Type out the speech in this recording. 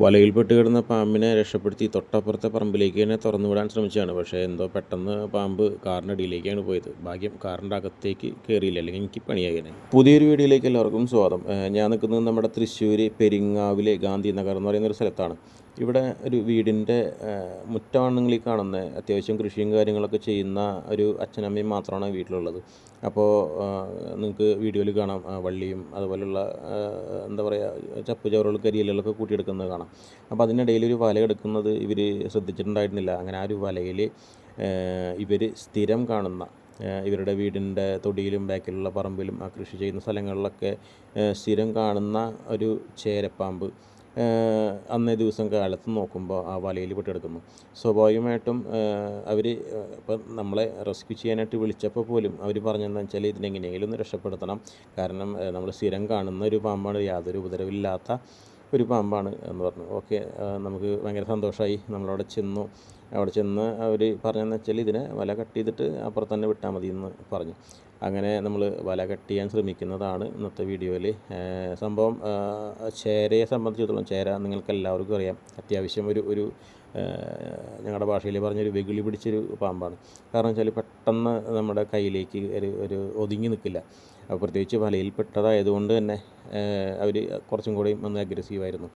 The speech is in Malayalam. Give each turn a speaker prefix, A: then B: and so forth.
A: വലയിൽപ്പെട്ട് കിടന്ന പാമ്പിനെ രക്ഷപ്പെടുത്തി തൊട്ടപ്പുറത്തെ പറമ്പിലേക്ക് തന്നെ തുറന്നു വിടാൻ ശ്രമിച്ചതാണ്. പക്ഷേ എന്തോ പെട്ടെന്ന് പാമ്പ് കാറിന്റെ അടിയിലേക്കാണ് പോയത്. ഭാഗ്യം കാറിന്റെ അകത്തേക്ക് കയറിയില്ല അല്ലെങ്കിൽ എനിക്ക് പണിയായേനെ. പുതിയൊരു വീഡിയോയിലേക്ക് എല്ലാവർക്കും സ്വാഗതം. ഞാൻ നിൽക്കുന്നത് നമ്മുടെ തൃശ്ശൂർ പെരിങ്ങാവിലെ ഗാന്ധി നഗർ എന്ന് പറയുന്ന ഒരു സ്ഥലത്താണ്. ഇവിടെ ഒരു വീടിന്റെ മുറ്റമാണെങ്കിൽ ഈ കാണുന്നത് അത്യാവശ്യം കൃഷിയും കാര്യങ്ങളൊക്കെ ചെയ്യുന്ന ഒരു അച്ഛനമ്മയും മാത്രമാണ് വീട്ടിലുള്ളത്. അപ്പോൾ നിങ്ങൾക്ക് വീഡിയോയിൽ കാണാം. വള്ളിയും അതുപോലെയുള്ള എന്താ പറയുക ചപ്പ് ചവറുകൾ കരിയിലൊക്കെ കൂട്ടിയെടുക്കുന്നത് കാണാം. അപ്പോൾ അതിനിടയിൽ ഒരു വല എടുക്കുന്നത് ഇവർ ശ്രദ്ധിച്ചിട്ടുണ്ടായിരുന്നില്ല. അങ്ങനെ ആ ഒരു വലയിൽ ഇവർ സ്ഥിരം കാണുന്ന ഇവരുടെ വീടിന്റെ തൊടിയിലും ബാക്കിലുള്ള പറമ്പിലും ആ കൃഷി ചെയ്യുന്ന സ്ഥലങ്ങളിലൊക്കെ സ്ഥിരം കാണുന്ന ഒരു ചേരപ്പാമ്പ്. അന്നേ ദിവസം കാലത്ത് നോക്കുമ്പോൾ ആ വലയിൽ പെട്ടെടുക്കുന്നു. സ്വാഭാവികമായിട്ടും അവർ ഇപ്പം നമ്മളെ റെസ്ക്യൂ ചെയ്യാനായിട്ട് വിളിച്ചപ്പോൾ പോലും അവർ പറഞ്ഞതെന്ന് വെച്ചാൽ ഇതിനെങ്ങനെയെങ്കിലും ഒന്ന് രക്ഷപ്പെടുത്തണം. കാരണം നമ്മൾ സ്ഥിരം കാണുന്ന ഒരു പാമ്പാണ് യാതൊരു ഉപദ്രവമില്ലാത്ത ഒരു പാമ്പാണ് എന്ന് പറഞ്ഞു. ഓക്കെ നമുക്ക് ഭയങ്കര സന്തോഷമായി നമ്മളവിടെ ചെന്നു. അവിടെ ചെന്ന് അവർ പറഞ്ഞതെന്ന് വെച്ചാൽ ഇതിനെ വല കട്ട് ചെയ്തിട്ട് അപ്പുറത്ത് തന്നെ വിട്ടാൽ മതി എന്ന് പറഞ്ഞു. അങ്ങനെ നമ്മൾ വല കട്ട് ചെയ്യാൻ ശ്രമിക്കുന്നതാണ് ഇന്നത്തെ വീഡിയോയിൽ സംഭവം ചേരയെ സംബന്ധിച്ചിടത്തോളം ചേര നിങ്ങൾക്ക് എല്ലാവർക്കും അറിയാം അത്യാവശ്യം ഒരു ഒരു ഞങ്ങളുടെ ഭാഷയിൽ പറഞ്ഞൊരു വെകിളി പിടിച്ചൊരു പാമ്പാണ്. കാരണം വെച്ചാൽ പെട്ടെന്ന് നമ്മുടെ കയ്യിലേക്ക് ഒരു ഒരു ഒതുങ്ങി നിൽക്കില്ല പ്രത്യേകിച്ച് വലയിൽ പെട്ടതായതുകൊണ്ട് തന്നെ അവർ കുറച്ചും കൂടി ഒന്ന് അഗ്രസീവായിരുന്നു